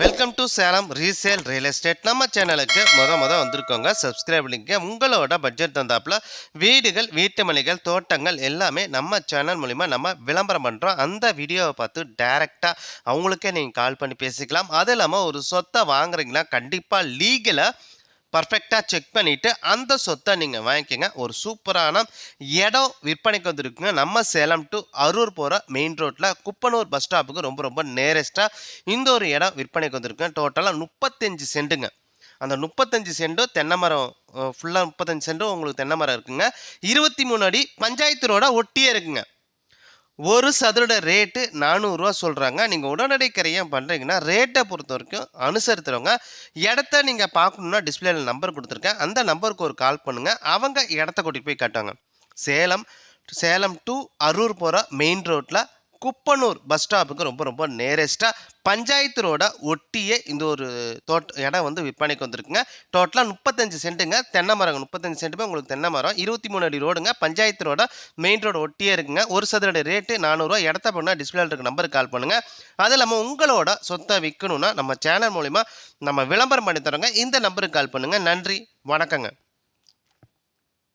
Welcome to Salem resale real estate நம்ம சேனலுக்கு முத முத வந்திருக்கோங்க. சப்ஸ்கிரைப் லிங்க உங்களோட பட்ஜெட் தந்தாப்புல வீடுகள் வீட்டு மனைகள் தோட்டங்கள் எல்லாமே நம்ம சேனல் மூலிமா நம்ம விளம்பரம் பண்ணுறோம் அந்த வீடியோவை பார்த்து டைரெக்டாக அவங்களுக்கே நீங்கள் கால் பண்ணி பேசிக்கலாம். அது இல்லாமல் ஒரு சொத்தை வாங்குறீங்கன்னா கண்டிப்பாக லீகலாக பர்ஃபெக்டாக செக் பண்ணிவிட்டு அந்த சொத்தை நீங்கள் வாங்கிக்கோங்க. ஒரு சூப்பரான இடம் விற்பனைக்கு வந்துருக்குங்க. நம்ம சேலம் டு அரூர் போகிற மெயின் ரோட்டில் குப்பனூர் பஸ் ஸ்டாப்புக்கு ரொம்ப ரொம்ப நேரஸ்ட்டாக இந்த ஒரு இடம் விற்பனைக்கு வந்திருக்குங்க. டோட்டலாக முப்பத்தஞ்சு சென்ட்டுங்க அந்த முப்பத்தஞ்சு சென்டும் தென்னை மரம் ஃபுல்லாக முப்பத்தஞ்சு சென்டும் உங்களுக்கு தென்னை மரம் இருக்குங்க. இருபத்தி மூணு அடி பஞ்சாயத்து ரோட ஒட்டியே இருக்குங்க. ஒரு சதுரட ரேட்டு நானூறுரூவா சொல்கிறாங்க நீங்கள் உடனடி கரையம் பண்ணுறீங்கன்னா ரேட்டை பொறுத்த வரைக்கும் அனுசரித்துறவங்க இடத்த நீங்கள் பார்க்கணுன்னா டிஸ்பிளேயில் நம்பர் கொடுத்துருக்கேன். அந்த நம்பருக்கு ஒரு கால் பண்ணுங்கள் அவங்க இடத்த கூட்டிகிட்டு போய் காட்டுவாங்க. சேலம் சேலம் டு அரூர் போகிற மெயின் ரோட்டில் குப்பனூர் பஸ் ஸ்டாப்புக்கு ரொம்ப ரொம்ப நேரஸ்ட்டாக பஞ்சாயத்து ரோட ஒட்டியே இந்த ஒரு தோட்ட இடம் வந்து விற்பனைக்கு வந்திருக்குங்க. டோட்டலாக முப்பத்தஞ்சு சென்ட்டுங்க. தென்னை மரங்க முப்பத்தஞ்சு சென்ட்டுமே உங்களுக்கு தென்னை மரம். இருபத்தி மூணு அடி ரோடுங்க. பஞ்சாயத்து ரோட மெயின் ரோடு ஒட்டியே இருக்குங்க. ஒரு சதுரடி ரேட்டு நானூறுரூவா இடத்த பண்ணால் டிஸ்பிளேல இருக்க நம்பருக்கு கால் பண்ணுங்கள் அது இல்லாமல் உங்களோட சொத்தை விற்கணும்னா நம்ம சேனல் மூலிமா நம்ம விளம்பரம் பண்ணி தரோங்க. இந்த நம்பருக்கு கால் பண்ணுங்கள் நன்றி. வணக்கங்க.